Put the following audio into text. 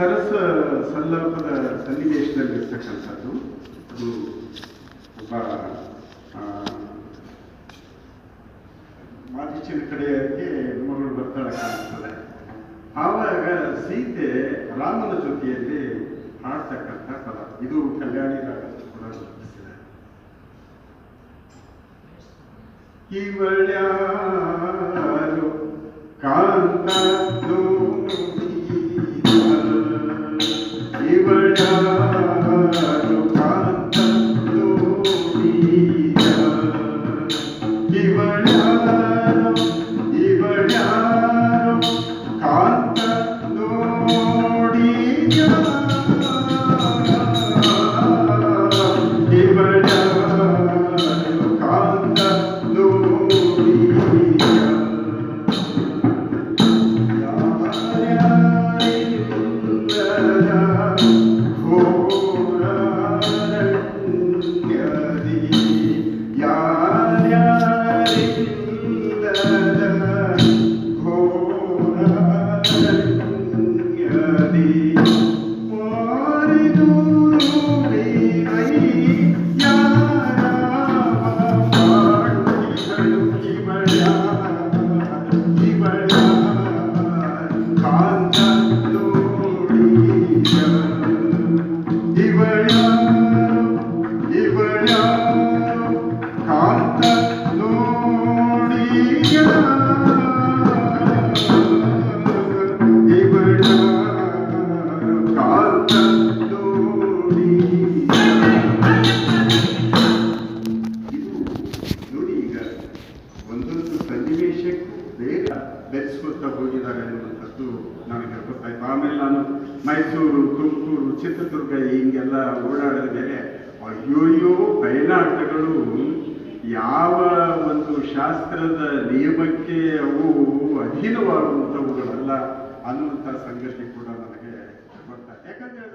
ಸರಸ ಸಲ್ಲಪದ ಸನ್ನಿವೇಶದಲ್ಲಿರ್ತಕ್ಕಂಥದ್ದು. ಅದು ಒಬ್ಬ ಆ, ಕಡೆಯಕ್ಕೆ ಮಗಳು ಬರ್ತಾಳೆ ಕಾಣಿಸ್ತದೆ ಆವಾಗ ಸೀತೆ ರಾಮನ ಜೊತೆಯಲ್ಲಿ ಹಾಡ್ತಕ್ಕಂಥ ಪದ. ಇದು ಕಲ್ಯಾಣಿ ರಾಗದಲ್ಲಿ ಕೂಡ ಈ ಇವಳ್ಯಾರು Give a love. Keep my ಧರಿಸ್ಕೊಳ್ತಾ ಹೋಗಿದ್ದಾರೆ ಅನ್ನುವಂಥದ್ದು ನನಗೆ ಗೊತ್ತಾಯ್ತು. ಆಮೇಲೆ ನಾನು ಮೈಸೂರು, ತುಮಕೂರು, ಚಿತ್ರದುರ್ಗ ಹಿಂಗೆಲ್ಲ ಓಡಾಡಿದ ಮೇಲೆ ಅಯ್ಯೋಯ್ಯೋ ಬಯಲಾಟಗಳು ಯಾವ ಒಂದು ಶಾಸ್ತ್ರದ ನಿಯಮಕ್ಕೆ ಅವು ಅಧೀನವಾಗುವಂಥವುಗಳಲ್ಲ ಅನ್ನುವಂಥ ಸಂಗತಿ ಕೂಡ ನನಗೆ ಗೊತ್ತಾಯ್ತು ಯಾಕಂದ್ರೆ